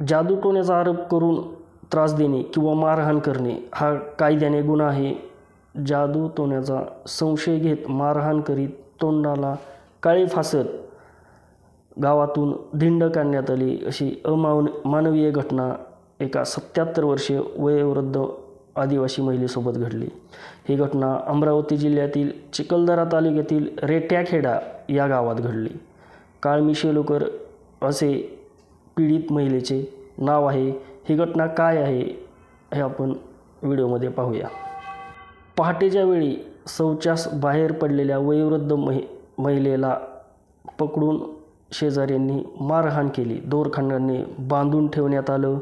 जादूटोण्याचा आरोप करून त्रास देणे किंवा मारहाण करणे हा कायद्याने गुन्हा आहे. जादूटोण्याचा संशय घेत मारहाण करीत तोंडाला काळे फासत गावातून धिंड काढण्यात आली अशी अमावन मानवीय घटना एका सत्याहत्तर वर्षीय वयोवृद्ध आदिवासी महिलेसोबत घडली. ही घटना अमरावती जिल्ह्यातील चिखलदरा तालुक्यातील रेट्याखेडा या गावात घडली. काळमी शेलोकर असे पीडित महिलेचे नाव आहे. ही घटना काय आहे हे आपण व्हिडिओमध्ये पाहूया. पहाटेच्या वेळी शौचास बाहेर पडलेल्या वयोवृद्ध महि महिलेला पकडून शेजाऱ्यांनी मारहाण केली. दोरखंडांनी बांधून ठेवण्यात आलं.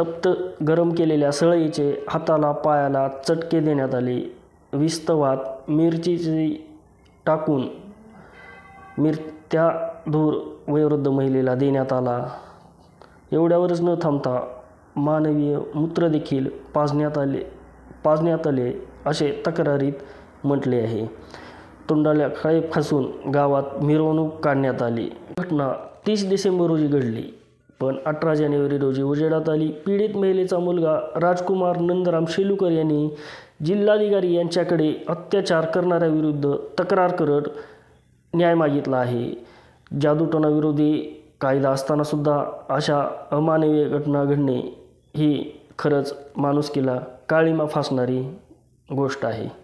तप्त गरम केलेल्या सळईचे हाताला पायाला चटके देण्यात आले. विस्तवात मिरचीची टाकून मिर त्या धूर वयोवृद्ध महिलेला देण्यात आला. एवढ्यावरच न थांबता मानवीय मूत्र देखील पाजण्यात आले पाजण्यात आले असे तक्रारीत म्हटले आहे. तोंडाला खळे फासून गावात मिरवणूक काढण्यात आली. घटना तीस डिसेंबर रोजी घडली. पण अठरा जानेवारी रोजी उजेडात आली. पीडित महिलेचा मुलगा राजकुमार नंदराम शेलुकर यांनी जिल्हाधिकारी यांच्याकडे अत्याचार करणाऱ्याविरुद्ध तक्रार करत न्याय मागितला आहे. जादूटोणाविरोधी कायदा असतानासुद्धा अशा अमानवीय घटना घडणे ही खरंच माणुसकीला काळीमा फासणारी गोष्ट आहे.